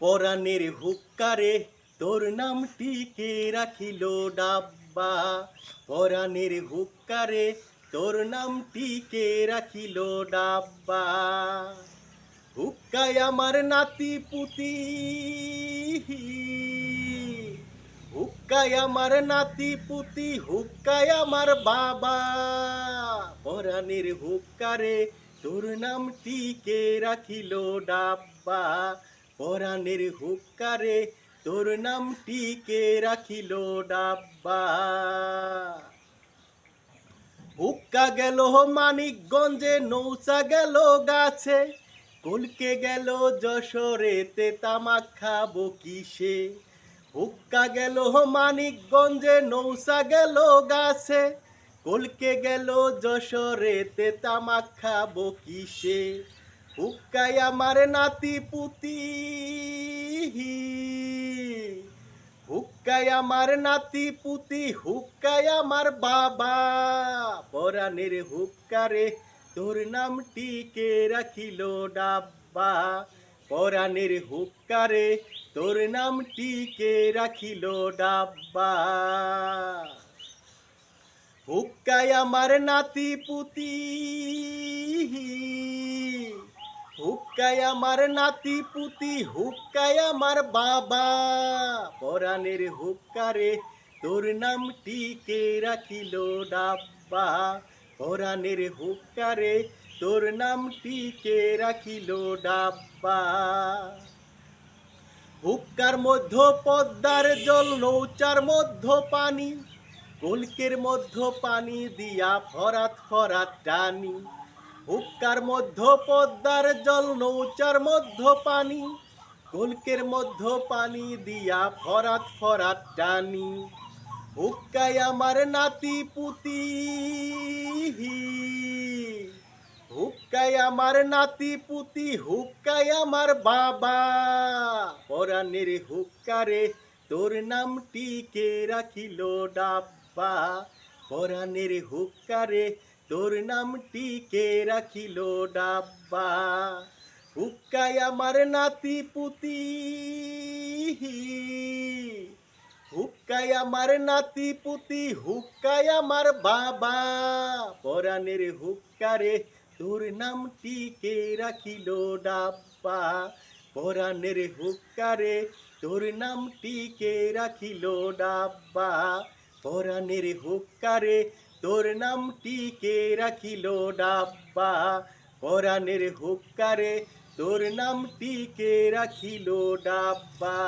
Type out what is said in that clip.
পরাণের হুক্কারে তোর নাম টিকে রাখিল ডাব্বা। পরাণের হুক্কারে তোর নাম টিকে রাখিল ডাব্বা। হুক্কায় আমার নাতি পুতি। হুক্কায় আমার নাতি পুতি, হুক্কায় আমার বাবা। পরাণের হুক্কারে তোর নাম টিকে রাখিল ডাব্বা। পরাণের হুক্কারে তোর নাম নামটিকে রাখিল ডাব্বা। হুক্কা গেল মানিকগঞ্জে, নৌচা গেল গাছে, কলকে গেল যশোরেতে তামাক খাব কিসে। হুক্কা গেল মানিকগঞ্জে নৌসা গেল গাছে, কলকে গেল যশোরেতে তামাক খাব কিসে। হুক্কাই আমার নাতি পুতি হুক্কায় আমার নাতি পুতি হুক্কায় আমার বাবা। পরাণের হুক্কারে তোর নাম টিকে রাখিল ডাব্বা। পরাণের হুক্কারে তোর নাম টিকে রাখিল ডাব্বা। হুক্কায় আমার নাতি পুতি হুক্কায় আমার নাতি পুতি হুক্কায় আমার বাবা। পরাণের হুক্কারে তোর নামটিকে রাখিল ডাব্বা। পরাণের হুক্কারে তোর নামটিকে রাখিল ডাব্বা। হুক্কার মধ্য পদ্মার জল, নৌচার মধ্য পানি। কলকের মধ্য পানি দিয়া ফরাত ফরাত টানি। হুক্কার মধ্য পদ্মার জল, নৌচার মধ্য পানি। কলকের মধ্য পানি দিয়া ফরাত ফরাত টানি। হুক্কায় আমার নাতি পুতি হুক্কায় আমার নাতি পুতি হুক্কায় আমার বাবা। পরাণের হুক্কারে তোর নামটিকে রাখিল ডাব্বা। পরাণের হুক্কারে তোর নামটিকে রাখিল ডাব্বা। হুক্কায় আমার নাতি পুতি। হুক্কায় আমার নাতি পুতি হুক্কায় আমার বাবা। পরাণের হুক্কারে তোর নামটিকে রাখিল ডাব্বা। পরাণের হুক্কারে তোর নামটিকে রাখিল ডাব্বা। পরাণের হুক্কারে তোর নামটিকে রাখিল ডাব্বা। পরাণের হুক্কারে তোর নাম টিকে রাখিল ডাব্বা।